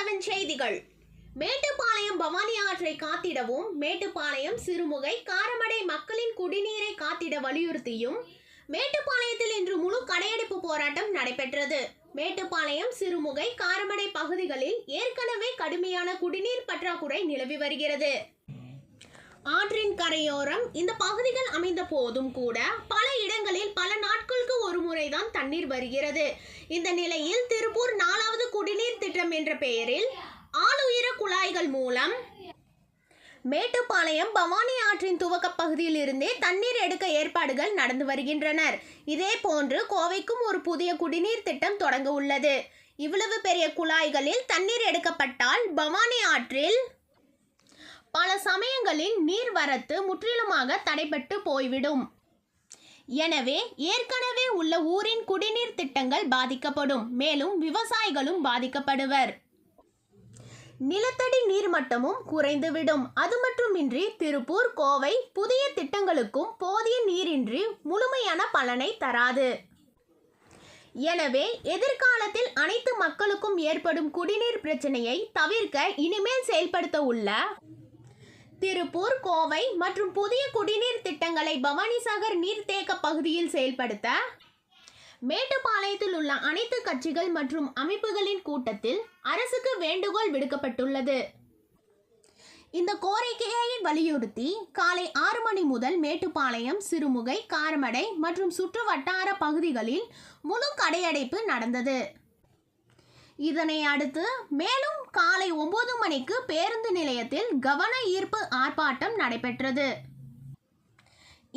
Seven செய்திகள். மேட்டுப்பாளையம் பவானி ஆற்றை காத்திடவும் மேட்டுப்பாளையம் சிறுமுகை காரமடை மக்களின் குடிநீரை காத்திட வலியுறுத்தியும் மேட்டுப்பாளையத்தில் இன்று முழு கடையடைப்பு போராட்டம் நடைபெற்றது. மேட்டுப்பாளையம் சிறுமுகை காரமடை பகுதிகளில் ஏற்கனவே கடுமையான குடிநீர் பற்றாக்குறை நிலவி வருகிறது. ஆற்றின் கரையோரம் இந்த பகுதிகள் அமைந்த போதும் கூட பல இடங்களில் பல நாட்களுக்கு ஒரு முறைதான் தண்ணீர் வருகிறது. இந்த நிலையில் திருப்பூர் நாலாவது குடிநீர் திட்டம் என்ற பெயரில் ஆளுயர குழாய்கள் மூலம் மேட்டுப்பாளையம் பவானி ஆற்றின் துவக்க பகுதியில் இருந்தே தண்ணீர் எடுக்க ஏற்பாடுகள் நடந்து வருகின்றனர். இதே போன்று கோவைக்கும் ஒரு புதிய குடிநீர் திட்டம் தொடங்க உள்ளது. இவ்வளவு பெரிய குழாய்களில் தண்ணீர் எடுக்கப்பட்டால் பவானி ஆற்றில் பல சமயங்களில் நீர்வரத்து முற்றிலுமாக தடைபட்டு போய்விடும். எனவே ஏற்கனவே உள்ள ஊரின் குடிநீர் திட்டங்கள் பாதிக்கப்படும் மேலும் விவசாயிகளும் பாதிக்கப்படுவர். நிலத்தடி நீர்மட்டமும் குறைந்துவிடும். அது மட்டுமின்றி திருப்பூர் கோவை புதிய திட்டங்களுக்கும் போதிய நீரின்றி முழுமையான பலனை தராது. எனவே எதிர்காலத்தில் அனைத்து மக்களுக்கும் ஏற்படும் குடிநீர் பிரச்சனையை தவிர்க்க இனிமேல் செயல்படுத்த உள்ள திருப்பூர் கோவை மற்றும் புதிய குடிநீர் திட்டங்களை பவானிசாகர் நீர்த்தேக்க பகுதியில் செயல்படுத்த மேட்டுப்பாளையத்தில் உள்ள அனைத்து கட்சிகள் மற்றும் அமைப்புகளின் கூட்டத்தில் அரசுக்கு வேண்டுகோள் விடுக்கப்பட்டுள்ளது. இந்த கோரிக்கையை வலியுறுத்தி காலை ஆறு மணி முதல் மேட்டுப்பாளையம் சிறுமுகை காரமடை மற்றும் சுற்று வட்டார பகுதிகளில் முழு கடையடைப்பு நடந்தது. இதனை அடுத்து மேலும் காலை ஒன்பது மணிக்கு பேருந்து நிலையத்தில் கவன ஈர்ப்பு ஆர்ப்பாட்டம் நடைபெற்றது.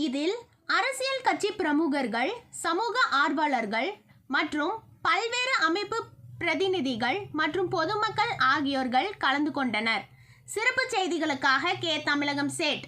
இதில் அரசியல் கட்சி பிரமுகர்கள் சமூக ஆர்வலர்கள் மற்றும் பல்வேறு அமைப்பு பிரதிநிதிகள் மற்றும் பொதுமக்கள் ஆகியோர்கள் கலந்து கொண்டனர். சிறப்பு செய்திகளுக்காக கே. தமிழகம் சேட்.